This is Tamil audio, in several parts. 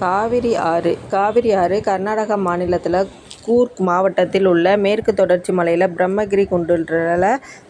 காவிரி ஆறு காவிரி ஆறு கர்நாடக மாநிலத்தில் கூர்க் மாவட்டத்தில் உள்ள மேற்கு தொடர்ச்சி மலையில் பிரம்மகிரி குண்டுல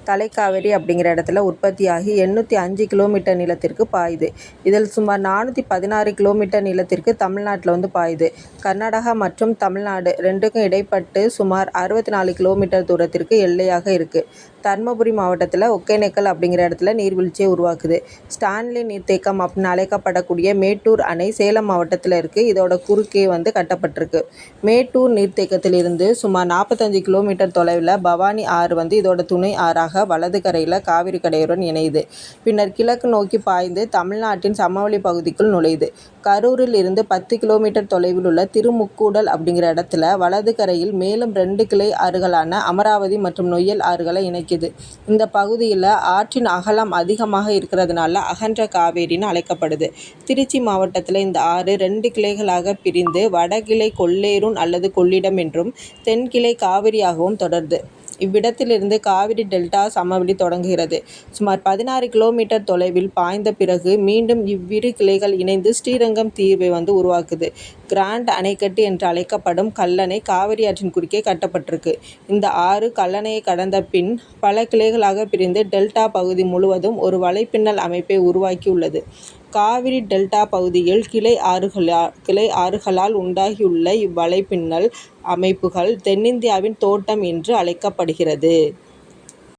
தலைக்காவேரி அப்படிங்கிற இடத்துல உற்பத்தியாகி எண்ணூற்றி அஞ்சு கிலோமீட்டர் நிலத்திற்கு பாயுது. இதில் சுமார் நானூற்றி பதினாறு கிலோமீட்டர் நிலத்திற்கு தமிழ்நாட்டில் வந்து பாயுது. கர்நாடகா மற்றும் தமிழ்நாடு ரெண்டுக்கும் இடைப்பட்டு சுமார் அறுபத்தி நாலு கிலோமீட்டர் தூரத்திற்கு எல்லையாக இருக்குது தர்மபுரி மாவட்டத்தில் ஒகேனக்கல் அப்படிங்கிற இடத்துல நீர்வீழ்ச்சியை உருவாக்குது. ஸ்டான்லி நீர்த்தேக்கம் அப்படின்னு அழைக்கப்படக்கூடிய மேட்டூர் அணை சேலம் மாவட்டத்தில் இருக்குது இதோட குறுக்கே வந்து கட்டப்பட்டிருக்கு. மேட்டூர் நீர்த்தேக்கத்தில் இருந்து சுமார் நாற்பத்தஞ்சு கிலோமீட்டர் தொலைவில் பவானி ஆறு வந்து இதோட துணை ஆறாக வலது கரையில் காவிரி கரையுடன் இணையுது. பின்னர் கிழக்கு நோக்கி பாய்ந்து தமிழ்நாட்டின் சமவெளி பகுதிக்குள் நுழையுது. கரூரில் இருந்து பத்து கிலோமீட்டர் தொலைவில் உள்ள திருமுக்கூடல் அப்படிங்கிற இடத்துல வலது கரையில் மேலும் ரெண்டு கிளை ஆறுகளான அமராவதி மற்றும் நொய்யல் ஆறுகளை இணைக்குது. இந்த பகுதியில் ஆற்றின் அகலம் அதிகமாக இருக்கிறதுனால அகன்ற காவேரின்னு அழைக்கப்படுது. திருச்சி மாவட்டத்தில் இந்த ஆறு ரெண்டு கிளைகளாக பிரிந்து வடகிளை கொள்ளேரூன் அல்லது கொள்ளிடம் என்றும் என்றும் தென்கிளை காவிரியாகவும் தொடர்ந்து இவ்விடத்திலிருந்து காவிரி டெல்டா சமவெளி தொடங்குகிறது. சுமார் பதினாறு கிலோமீட்டர் தொலைவில் பாய்ந்த பிறகு மீண்டும் இவ்விரு கிளைகள் இணைந்து ஸ்ரீரங்கம் தீர்வை வந்து உருவாக்குது. கிராண்ட் அணைக்கட்டு என்று அழைக்கப்படும் கல்லணை காவிரி ஆற்றின் குறுக்கே கட்டப்பட்டிருக்கு. இந்த ஆறு கல்லணையை கடந்த பின் பல கிளைகளாக பிரிந்து டெல்டா பகுதி முழுவதும் ஒரு வலைப்பின்னல் அமைப்பை உருவாக்கி உள்ளது. காவிரி டெல்டா பகுதியில் கிளை கிளை ஆறுகளால் உண்டாகியுள்ள இவ்வலைப்பின்னல் அமைப்புகள் தென்னிந்தியாவின் தோட்டம் என்று அழைக்கப்படுகிறது.